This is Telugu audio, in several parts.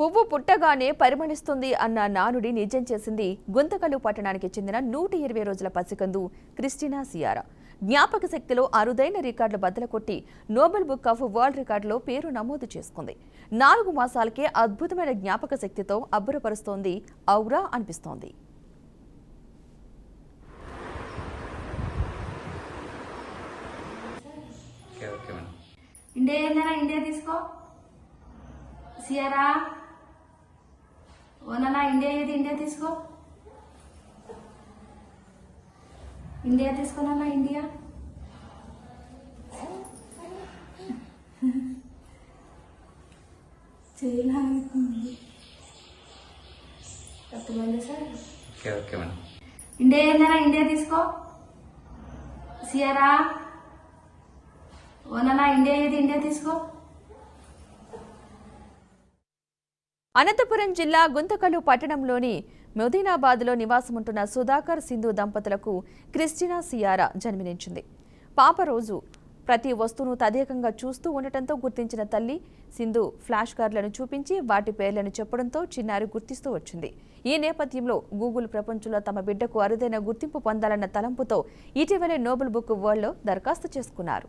పువ్వు పుట్టగానే పరిమళిస్తుంది అన్న నానుడి నిజం చేసింది గుంతకల్లు పట్టణానికి చెందిన నూట ఇరవై రోజుల పసికందు క్రిస్టినా సియారా. జ్ఞాపక శక్తిలో అరుదైన రికార్డులు బద్దలు కొట్టి నోబెల్ బుక్ ఆఫ్ వరల్డ్ రికార్డులో పేరు నమోదు చేసుకుంది. నాలుగు మాసాలకే అద్భుతమైన జ్ఞాపక శక్తితో అబ్బురపరుస్తోంది ఔరా అనిపిస్తోంది. Okay okay madam. India India తీసుకో. సియరా? ఓనన్నా ఇండియా ఏది? ఇండియా తీసుకో. ఇండియా తీసుకోనన్నా ఇండియా చేయలాగుతుంది అర్థమైందా sir? Okay okay madam. India ఏందన్నా ఇండియా తీసుకో. సియరా? ఓనన్నా ఇండియా ఏది? ఇండియా తీసుకో. అనంతపురం జిల్లా గుంతకల్లు పట్టణంలోని మొదీనాబాద్లో నివాసముంటున్న సుధాకర్ సింధు దంపతులకు క్రిస్టినా సియారా జన్మనించింది పాప రోజు ప్రతి వస్తువును తదేకంగా చూస్తూ ఉండటంతో గుర్తించిన తల్లి సింధు ఫ్లాష్ కార్డులను చూపించి వాటి పేర్లను చెప్పడంతో చిన్నారి గుర్తిస్తూ వచ్చింది. ఈ నేపథ్యంలో గూగుల్ ప్రపంచంలో తమ బిడ్డకు అరుదైన గుర్తింపు పొందాలన్న తలంపుతో ఇటీవలే నోబెల్ బుక్ వరల్డ్లో దరఖాస్తు చేసుకున్నారు.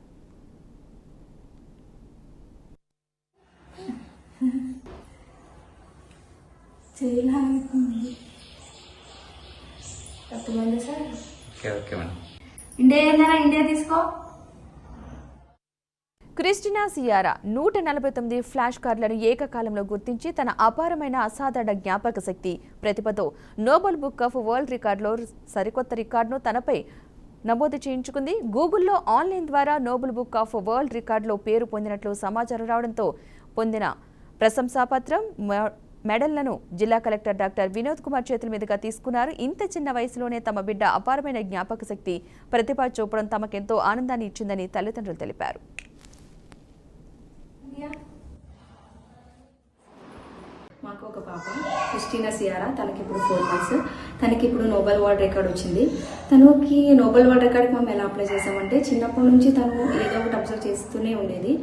అర్థమైందా sir? Okay okay madam. India ఏందన్నా ఇండియా తీసుకో. క్రిస్టినా సియారా నూట నలభై తొమ్మిది ఫ్లాష్ కార్డులను ఏకకాలంలో గుర్తించి తన అపారమైన అసాధారణ జ్ఞాపక శక్తి ప్రతిభతో నోబెల్ బుక్ ఆఫ్ వరల్డ్ రికార్డులో సరికొత్త రికార్డును తనపై నమోదు చేయించుకుంది. గూగుల్లో ఆన్లైన్ ద్వారా నోబెల్ బుక్ ఆఫ్ వరల్డ్ రికార్డులో పేరు పొందినట్లు సమాచారం రావడంతో పొందిన ప్రశంసాపత్రం మెడల్లను జిల్లా కలెక్టర్ డాక్టర్ వినోద్ కుమార్ చేతుల మీదుగా తీసుకున్నారు. ఇంత చిన్న వయసులోనే తమ బిడ్డ అపారమైన జ్ఞాపక శక్తి ప్రతిభ చూపడం తమకెంతో ఆనందాన్ని ఇచ్చిందని తల్లిదండ్రులు తెలిపారు. మాకు ఒక పాప క్రిస్టీనా సియారా. తనకి ఇప్పుడు ఫోర్ మంత్స్. తనకి ఇప్పుడు నోబెల్ వరల్డ్ రికార్డ్ వచ్చింది. తనకి నోబెల్ వరల్డ్ రికార్డ్కి మేము ఎలా అప్లై చేసామంటే చిన్నప్పటి నుంచి తను ఏదో ఒకటి అబ్జర్వ్ చేస్తూనే ఉండేది.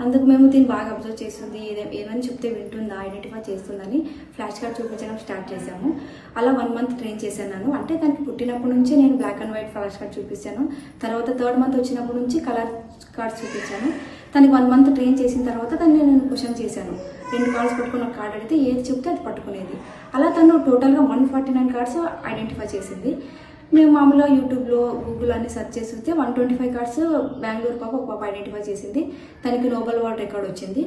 అందుకు మేము దీన్ని బాగా అబ్జర్వ్ చేస్తుంది ఏదే- ఏమని చెప్తే వింటుందా ఐడెంటిఫై చేస్తుందని ఫ్లాష్ కార్డ్ చూపించడం స్టార్ట్ చేశాము. అలా వన్ మంత్ ట్రైన్ చేశాను అంటే దానికి పుట్టినప్పటి నుంచి నేను black and white flash card చూపించాను తర్వాత థర్డ్ మంత్ వచ్చినప్పటి నుంచి కలర్ కార్డ్స్ చూపించాను. తనకి వన్ మంత్ ట్రైన్ చేసిన తర్వాత తను నేను క్వశ్చన్ చేశాను. రెండు కార్డ్స్ పట్టుకున్న కార్డ్ అడిగితే ఏది చెప్తే అది పట్టుకునేది. అలా తను టోటల్గా one forty nine cards identify చేసింది. మేము మామూలుగా యూట్యూబ్లో గూగుల్ అన్ని సెర్చ్ చేసి వస్తే one twenty five cards Bengaluru పాప ఒక పాప ఐడెంటిఫై చేసింది. తనకి నోబెల్ వరల్డ్ రికార్డ్ వచ్చింది.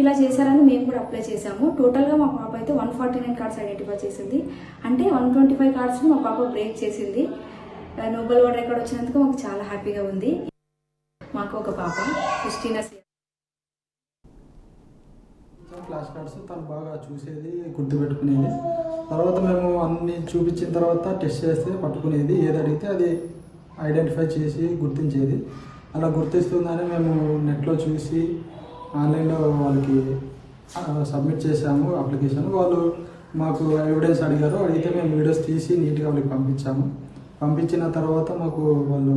ఇలా చేశారని మేము కూడా అప్లై చేశాము. టోటల్గా మా పాప అయితే one forty nine cards identify చేసింది. అంటే వన్ ట్వంటీ ఫైవ్ కార్డ్స్ని మా పాప బ్రేక్ చేసింది. నోబెల్ వరల్డ్ రికార్డ్ వచ్చినందుకు మాకు చాలా హ్యాపీగా ఉంది. మాకు ఒక పాప క్రిస్టీనా ఫ్లాష్ కార్డ్స్ తను బాగా చూసేది గుర్తుపెట్టుకునేది. తర్వాత మేము అన్ని చూపించిన తర్వాత టెస్ట్ చేస్తే పట్టుకునేది. ఏది అడిగితే అది ఐడెంటిఫై చేసి గుర్తించేది. అలా గుర్తిస్తుందని మేము నెట్లో చూసి ఆన్లైన్లో వాళ్ళకి సబ్మిట్ చేసాము అప్లికేషన్ వాళ్ళు మాకు ఎవిడెన్స్ అడిగారు. అడిగితే మేము వీడియోస్ తీసి నీట్గా వాళ్ళకి పంపించాము. పంపించిన తర్వాత మాకు వాళ్ళు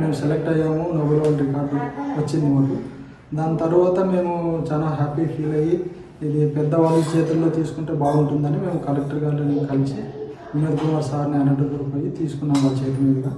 మేము సెలెక్ట్ అయ్యాము. నోబెల్ వరల్డ్ రికార్డు వచ్చింది మాకు. దాని తర్వాత మేము చాలా హ్యాపీ ఫీల్ అయ్యి ఇది పెద్దవాళ్ళ చేతుల్లో తీసుకుంటే బాగుంటుందని మేము కలెక్టర్ గారిని కలిసి వినోద్ కుమార్ సార్ని అనంతపురం పోయి తీసుకున్నాం వాళ్ళ చేతి మీదుగా